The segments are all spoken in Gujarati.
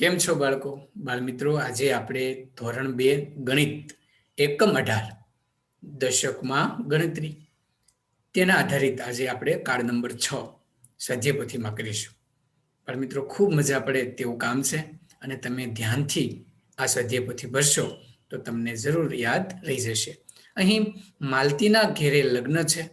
કેમ છો બાળકો? બાળમિત્રો, આજે આપણે ધોરણ બે, ગણિત, એકમ અઢાર, દશકમાં ગણતરી. તેના આધારિત આજે આપણે કાર્ડ નંબર છ સધ્યપથીમાં કરીશું. બાળમિત્રો, ખૂબ મજા પડે તેવું કામ છે અને તમે ધ્યાનથી આ સધ્યપથી ભરશો તો તમને જરૂર યાદ રહી જશે. અહીં માલતીના ઘેરે લગ્ન છે.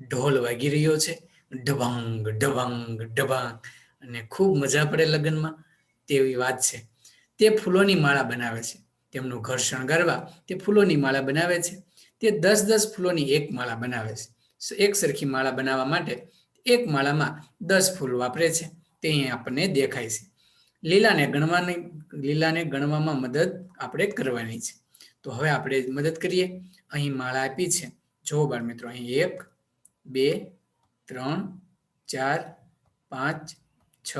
ઢોલ વાગી રહ્યો છે. ઢબાંગ ઢબાંગ ઢબાંગ અને ખૂબ મજા પડે લગ્નમાં. તેવી વાત છે. તે ફૂલોની માળા બનાવે છે. તેમનું ઘર શણગારવા તે ફૂલોની માળા બનાવે છે. તે દસ દસ ફૂલોની એક માળા બનાવે છે. એક સરખી માળા બનાવવા માટે એક માળામાં દસ ફૂલ વાપરે છે. તે અહીં આપણને દેખાય છે. લીલાને ગણવાની, લીલાને ગણવામાં મદદ આપણે કરવાની છે. તો હવે આપણે મદદ કરીએ. અહીં માળા આપી છે. જો બાળ મિત્રો અહીં એક, બે, ત્રણ, ચાર, પાંચ, છ,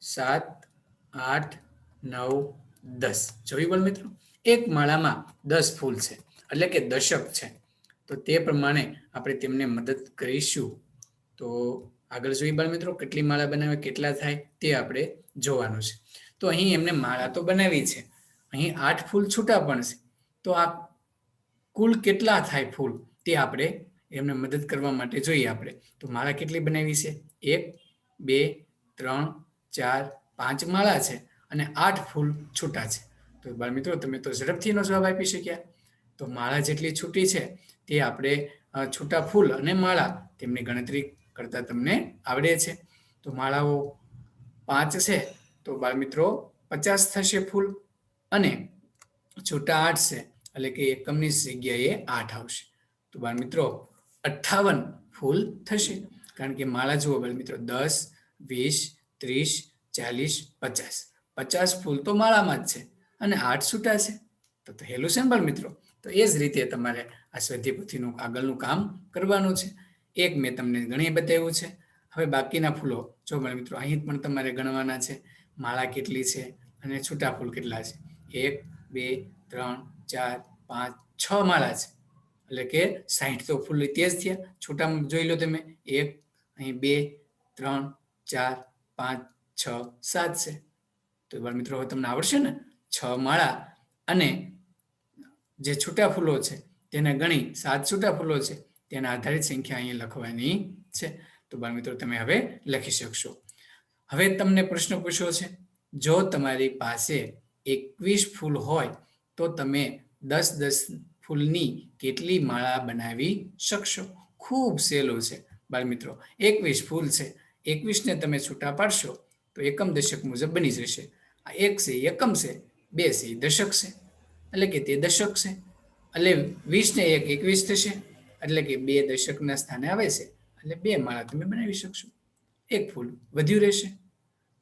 સાત આઠ, નવ, દસ. જોયું બોલ મિત્રો? એક માળામાં દસ ફૂલ છે. એટલે કે દશક છે. તો તે પ્રમાણે આપણે તેમને મદદ કરીશું. તો આગળ જોઈએ બાળ મિત્રો, કેટલી માળા બનાવે, કેટલા થાય, તે આપણે જોવાનું છે. તો અહીં એમને માળા તો બનાવી છે. અહીં આઠ ફૂલ છૂટા પણ છે. તો આ કુલ કેટલા થાય ફૂલ, તે આપણે એમને મદદ કરવા માટે જોઈએ આપણે. તો માળા કેટલી બનાવી છે? એક, બે, ત્રણ, ચાર પાંચ માળા છે અને આઠ ફૂલ છૂટા છે. તો બાળ મિત્રો, તમે તો ઝડપથી એનો જવાબ આપી શક્યા. તો માળા જેટલી છૂટી છે, તે આપણે છૂટા ફૂલ અને માળા તેમની ગણતરી કરતા તમને આવડે છે. તો માળાઓ પાંચ છે, તો બાળ મિત્રો પચાસ થશે ફૂલ અને છૂટા આઠ છે, એટલે કે એકમની જગ્યાએ આઠ આવશે. તો બાળ મિત્રો, અઠ્ઠાવન ફૂલ થશે. કારણ કે માળા જુઓ બાળ મિત્રો, દસ, વીસ, ત્રીસ ચાલીસ, પચાસ. પચાસ ફૂલ તો માળામાં જ છે. અને આઠ છૂટા છે. તો હેલું છે મિત્રો. તો એ જ રીતે તમારે આ સ્વાધ્યાયપોથીનું આગળનું કામ કરવાનું છે. એક મેં તમને ગણી બતાવ્યું છે. હવે બાકીના ફૂલો જો બાળ મિત્રો, અહીં પણ તમારે ગણવાના છે. માળા કેટલી છે અને છૂટા ફૂલ કેટલા છે. એક, બે, ત્રણ, ચાર, પાંચ, છ માળા છે. એટલે કે સાહીઠ તો ફૂલ તેજ થયા. છૂટા જોઈ લો તમે. એક, અહીં બે, ત્રણ, ચાર, પાંચ છ સાત છે. તો બાળ મિત્રો હવે તમને આવડશે ને? છ માળા અને જે છૂટા ફૂલો છે, તેને ગણી સાત છૂટા ફૂલો છે, તેના આધારિત સંખ્યા અહીંયા લખવાની છે. તો બાળ મિત્રો તમે હવે લખી શકશો. હવે તમને પ્રશ્ન પૂછ્યો છે, જો તમારી પાસે એકવીસ ફૂલ હોય, તો તમે દસ દસ ફૂલની કેટલી માળા બનાવી શકશો? ખૂબ સહેલું છે. બાળ મિત્રો એકવીસ ફૂલ છે. એકવીસને તમે છૂટા પાડશો તો એકમ દશક મુજબ બની જશે આ એક છે, એકમ છે, બે છે દશક છે. એટલે કે તે દશક છે. એટલે વીસ ને એક એકવીસ થશે. એટલે કે બે દશકના સ્થાને આવે છે. એટલે બે માળા તમે બનાવી શકશો. એક ફૂલ વધ્યું રહેશે.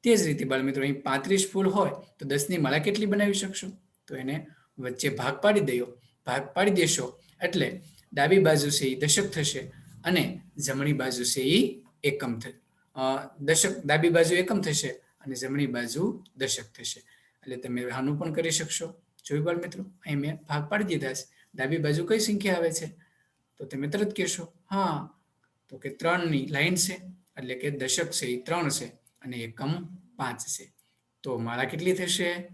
તે જ રીતે બાળ મિત્રો અહીં પાંત્રીસ ફૂલ હોય તો દસની માળા કેટલી બનાવી શકશો? તો એને વચ્ચે ભાગ પાડી દો ભાગ પાડી દેશો. એટલે ડાબી બાજુ છે એ દશક થશે અને જમણી બાજુ છે એ એકમ દશક ડાબી બાજુ એકમ થશે અને જમણી બાજુ દશક થશે. એટલે તમે આનું પણ કરી શકશો. જોયું બાળ મિત્રો? અહીં મેં ભાગ પાડી દીધા છે. ડાબી બાજુ કઈ સંખ્યા આવે છે? તો તમે તરત કહેશો, હા. તો કે ત્રણની લાઈન છે, એટલે કે દશક છે એ ત્રણ છે અને એકમ પાંચ છે. તો માળા કેટલી થશે?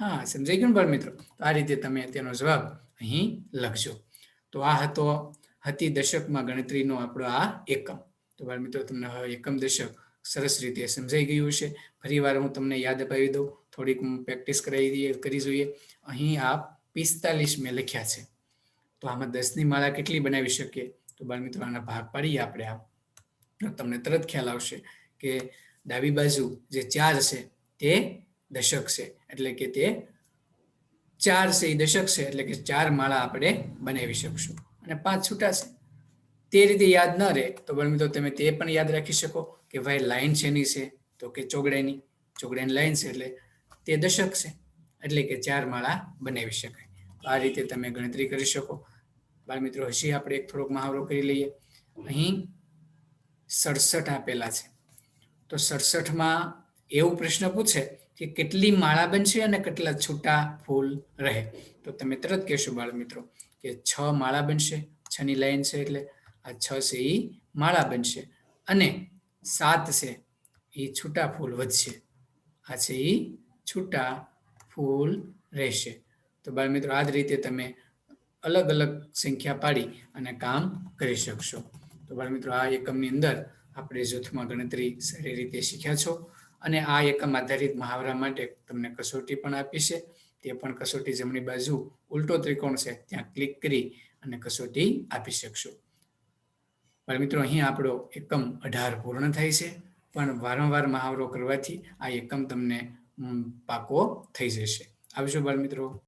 હા, સમજાઈ ગયું બાળ મિત્રો? આ રીતે તમે તેનો જવાબ અહીં લખજો. તો આ હતો, હતી દશકમાં ગણતરીનો આપણો આ એકમ. તો બાળ મિત્રો, તમને એકમ દશક સરસ રીતે સમજાઈ ગયું છે ફરી વાર હું તમને યાદ અપાવી દઉં. થોડીક પ્રેક્ટિસ કરાવી દઈએ, કરી જોઈએ. અહીં આ પિસ્તાલીસ મેં લખ્યા છે. તો આમાં દસની માળા કેટલી બનાવી શકીએ? તો બાળ મિત્રો, આના ભાગ પાડીએ આપણે આ તમને તરત ખ્યાલ આવશે કે ડાબી બાજુ જે ચાર છે, તે દશક છે. એટલે કે તે ચાર છે, એ દશક છે. એટલે કે ચાર માળા આપણે બનાવી શકશું. અને પાંચ છૂટા છે. તે રીતે યાદ ન રહે. તો બાળ મિત્રો તમે તે પણ યાદ રાખી શકો કે ભાઈ લાઈન શેની છે? તો કે ચોગડાની ચોગડાની લાઈન છે એટલે તે દશક છે. એટલે કે ચાર માળા બનાવી શકાય. આ રીતે તમે ગણતરી કરી શકો. બાળ મિત્રો, હજી આપણે એક થોડોક મહાવરો કરી લઈએ. અહીં સડસઠ આપેલા છે. તો સડસઠમાં એવું પ્રશ્ન પૂછે કે કેટલી માળા બનશે અને કેટલા છૂટા ફૂલ રહે? તો તમે તરત કહેશો બાળ મિત્રો કે છ માળા બનશે છ ની લાઈન છે એટલે આ છ છે એ માળા બનશે. અને સાત છે એ છૂટા ફૂલ વધશે. આ છે એ છૂટા ફૂલ રહેશે. તો બાળ મિત્રો, આ જ રીતે તમે અલગ અલગ સંખ્યા પાડી અને કામ કરી શકશો. તો બાળ મિત્રો, આ એકમની અંદર આપણે જૂથમાં ગણતરી સારી રીતે શીખ્યા છો. અને આ એકમ આધારિત મહાવરા માટે તમને કસોટી પણ આપી છે. તે પણ કસોટી જમણી બાજુ ઉલટો ત્રિકોણ છે. ત્યાં ક્લિક કરી અને કસોટી આપી શકશો. બાળ મિત્રો, અહીં આપણો એકમ અઢાર પૂર્ણ થાય છે, પણ વારંવાર મહાવરો કરવાથી આ એકમ તમને પાકો થઈ જશે. આવજો બાળ મિત્રો.